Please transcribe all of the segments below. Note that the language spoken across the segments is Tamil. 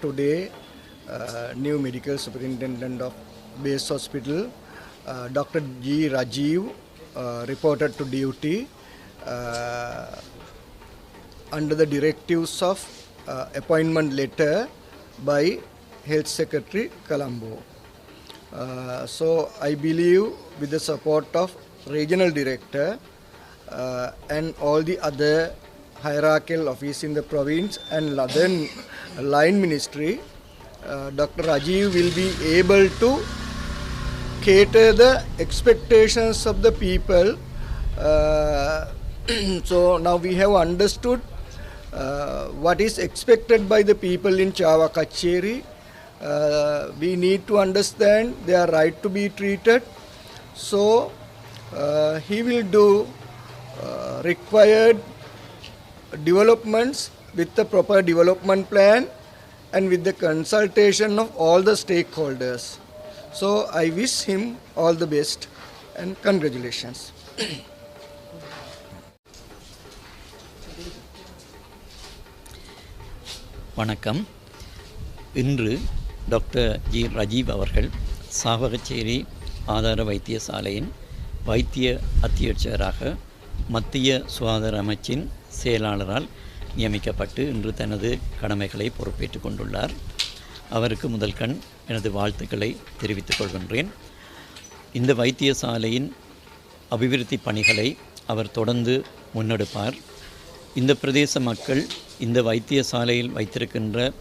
Today, uh, new medical superintendent of base hospital, uh, Dr. G. Rajiv, uh, reported to duty under the directives of uh, appointment letter by Health Secretary Colombo. Uh, so I believe with the support of regional director uh, and all the other hierarchical office in the province and then line ministry, uh, Dr. Rajiv will be able to cater the expectations of the people. Uh, so now we have understood uh, what is expected by the people in Chava Kacheri. Uh, we need to understand their right to be treated. So uh, he will do uh, required developments with the proper development plan and with the consultation of all the stakeholders. So I wish him all the best and congratulations. வணக்கம் இன்று டாக்டர் ஜி ரஜீவ் அவர்கள் சாவகச்சேரி ஆதார வைத்தியசாலையின் வைத்திய அத்தியட்சகராக மத்திய சுகாதார அமைச்சின் செயலாளரால் நியமிக்கப்பட்டு இன்று தனது கடமைகளை பொறுப்பேற்றுக் கொண்டுள்ளார். அவருக்கு முதல் கண் எனது வாழ்த்துக்களை தெரிவித்துக் கொள்கின்றேன். இந்த வைத்தியசாலையின் அபிவிருத்தி பணிகளை அவர் தொடர்ந்து முன்னெடுப்பார். இந்த பிரதேச மக்கள் இந்த வைத்தியசாலையில் வைத்திருக்கின்ற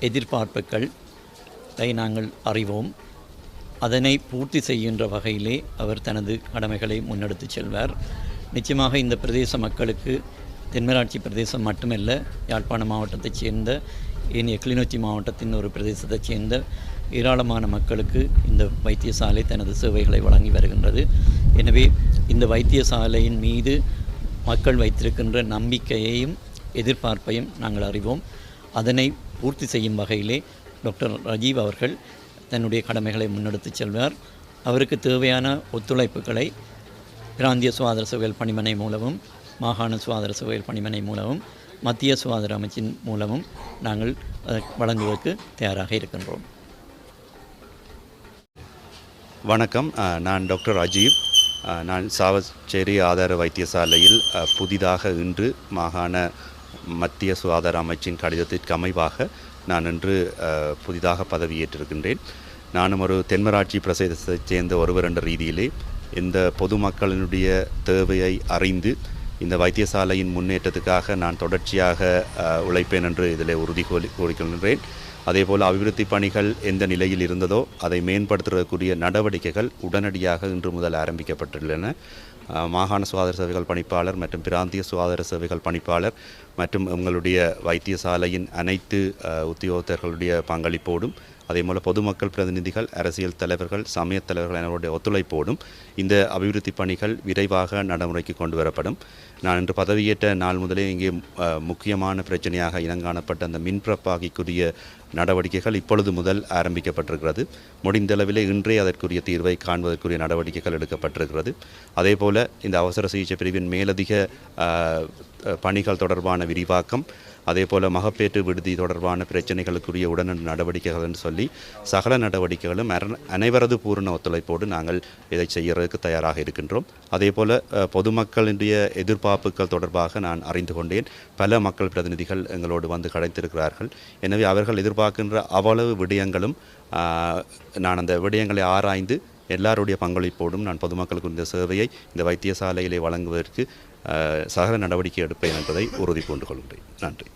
எதிர்பார்ப்புகளை நாங்கள் அறிவோம். அதனை பூர்த்தி செய்கின்ற வகையிலே அவர் தனது கடமைகளை முன்னெடுத்துச் செல்வார். நிச்சயமாக இந்த பிரதேச மக்களுக்கு தென்மராட்சி பிரதேசம் மட்டுமல்ல யாழ்ப்பாண மாவட்டத்தைச் சேர்ந்த ஏனைய கிளிநொச்சி மாவட்டத்தின் ஒரு பிரதேசத்தைச் சேர்ந்த ஏராளமான மக்களுக்கு இந்த வைத்தியசாலை தனது சேவைகளை வழங்கி வருகின்றது. எனவே இந்த வைத்தியசாலையின் மீது மக்கள் வைத்திருக்கின்ற நம்பிக்கையையும் எதிர்பார்ப்பையும் நாங்கள் அறிவோம். அதனை பூர்த்தி செய்யும் வகையிலே டாக்டர் ரஜீவ் அவர்கள் தன்னுடைய கடமைகளை முன்னெடுத்துச் செல்வார். அவருக்கு தேவையான ஒத்துழைப்புகளை பிராந்திய சுகாதார சேவைகள் பணிமனை மூலமும் மாகாண சுகாதார சேவைகள் பணிமனை மூலமும் மத்திய சுகாதார அமைச்சின் மூலமும் நாங்கள் வழங்குவதற்கு தயாராக இருக்கின்றோம். வணக்கம். நான் டாக்டர் அஜீவ் நான் சாவச்சேரி ஆதார வைத்தியசாலையில் புதிதாக இன்று மாகாண மத்திய சுகாதார அமைச்சின் கடிதத்திற்கு அமைவாக நான் இன்று புதிதாக பதவியேற்றிருக்கின்றேன். நானும் ஒரு தென்மராட்சி பிரதேசத்தைச் சேர்ந்த ஒருவர் என்ற ரீதியிலே இந்த பொதுமக்களினுடைய தேவையை அறிந்து இந்த வைத்தியசாலையின் முன்னேற்றத்துக்காக நான் தொடர்ச்சியாக உழைப்பேன் என்று இதில் உறுதி கூறிக்கொள்கின்றேன் அதேபோல் அபிவிருத்தி பணிகள் எந்த நிலையில் இருந்ததோ அதை மேம்படுத்துவதற்குரிய நடவடிக்கைகள் உடனடியாக இன்று முதல் ஆரம்பிக்கப்பட்டுள்ளன. மாகாண சுகாதார சேவைகள் பணிப்பாளர் மற்றும் பிராந்திய சுகாதார சேவைகள் பணிப்பாளர் மற்றும் உங்களுடைய வைத்தியசாலையின் அனைத்து உத்தியோகத்தர்களுடைய பங்களிப்போடும் அதேபோல் பொதுமக்கள் பிரதிநிதிகள் அரசியல் தலைவர்கள் சமயத் தலைவர்கள் எனவருடைய ஒத்துழைப்போடும் இந்த அபிவிருத்தி பணிகள் விரைவாக நடைமுறைக்கு கொண்டு வரப்படும். நான் இன்று பதவியேற்ற நாள் முதலே இங்கே முக்கியமான பிரச்சனையாக இனங்காணப்பட்ட அந்த மின்பிரப்பாகிக்குரிய நடவடிக்கைகள் இப்பொழுது முதல் ஆரம்பிக்கப்பட்டிருக்கிறது. முடிந்தளவிலே இன்றே அதற்குரிய தீர்வை காண்பதற்குரிய நடவடிக்கைகள் எடுக்கப்பட்டிருக்கிறது. அதேபோல இந்த அவசர சிகிச்சை பிரிவின் மேலதிக பணிகள் தொடர்பான விரிவாக்கம் அதேபோல மகப்பேற்று விடுதி தொடர்பான பிரச்சனைகளுக்குரிய உடனடி நடவடிக்கைகள் என்று சொல்லி சகல நடவடிக்கைகளும் அனைவரது பூரண ஒத்துழைப்போடு நாங்கள் இதை செய்கிறதுக்கு தயாராக இருக்கின்றோம். அதே போல் பொதுமக்களினுடைய எதிர்பார்ப்புகள் தொடர்பாக நான் அறிந்து கொண்டேன். பல மக்கள் பிரதிநிதிகள் எங்களோடு வந்து கிடைத்திருக்கிறார்கள். எனவே அவர்கள் எதிர்பார்க்கின்ற அவ்வளவு விடயங்களும் நான் அந்த விடயங்களை ஆராய்ந்து எல்லாருடைய பங்களிப்போடும் நான் பொதுமக்களுக்கு இந்த சேவையை இந்த வைத்தியசாலையிலே வழங்குவதற்கு சகல நடவடிக்கை எடுப்பேன் என்பதை உறுதி கொண்டு கொள்கிறேன். நன்றி.